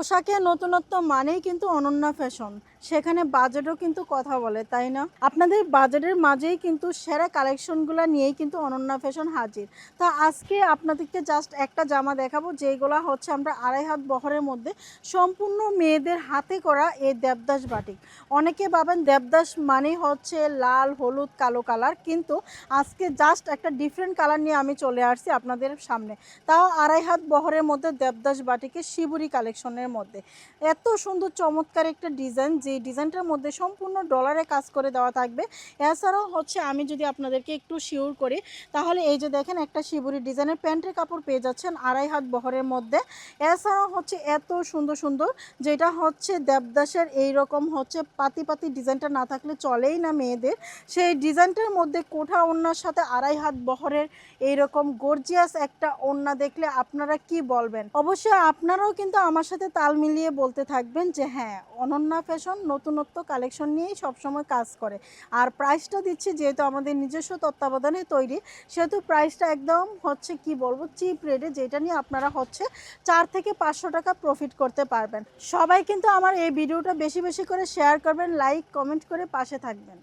পোশাকে নতুনত্ব মানেই কিন্তু অনন্যা ফ্যাশন। সেখানে বাজেটও কিন্তু কথা বলে, তাই না? আপনাদের বাজেটের মাঝেই কিন্তু সেরা কালেকশনগুলো নিয়েই কিন্তু অনন্যা ফ্যাশন হাজির। তা আজকে আপনাদেরকে জাস্ট একটা জামা দেখাবো যেগুলো হচ্ছে আমরা আড়াই হাত বহরের মধ্যে সম্পূর্ণ মেয়েদের হাতে করা এই দেবদাস বাটিক। অনেকে ভাবেন দেবদাস মানে হচ্ছে লাল, হলুদ, কালো কালার, কিন্তু আজকে জাস্ট একটা ডিফারেন্ট কালার নিয়ে আমি চলে আসছি আপনাদের সামনে। তাও আড়াই হাত বহরের মধ্যে দেবদাস বাটিকের শিবুরি কালেকশনের মধ্যে। এত সুন্দর, চমৎকার একটা ডিজাইন, যে ডিজাইনটার মধ্যে সম্পূর্ণ ডলারে কাজ করে দেওয়া থাকবে। এছাড়াও হচ্ছে আমি যদি আপনাদেরকে একটু শিওর করি, তাহলে এই যে দেখেন একটা শিবুরি ডিজাইনের প্যান্টের কাপড় পেয়ে যাচ্ছেন আড়াই হাত বহরের মধ্যে। এছাড়াও হচ্ছে এত সুন্দর সুন্দর, যেটা হচ্ছে দেবদাসের এই রকম হচ্ছে পাতি পাতি ডিজাইনটা না থাকলে চলেই না মেয়েদের। সেই ডিজাইনটার মধ্যে কোঠা ওড়নার সাথে আড়াই হাত বহরের এইরকম গর্জিয়াস একটা ওড়না দেখলে আপনারা কি বলবেন? অবশ্যই আপনারাও কিন্তু আমার সাথে তাল মিলিয়ে বলতে থাকবেন যে হ্যাঁ অনন্যা ফ্যাশন নতুনত্ব কালেকশন নিয়েই সবসময় কাজ করে। আর প্রাইসটা দিচ্ছি যেহেতু আমাদের নিজস্ব তত্ত্বাবধানে তৈরি, সেহেতু প্রাইসটা একদম হচ্ছে কি বলব চিপ রেটে যেটা নিয়ে আপনারা হচ্ছে চার থেকে পাঁচশো টাকা প্রফিট করতে পারবেন। সবাই কিন্তু আমার এই ভিডিওটা বেশি বেশি করে শেয়ার করবেন লাইক কমেন্ট করে পাশে থাকবেন।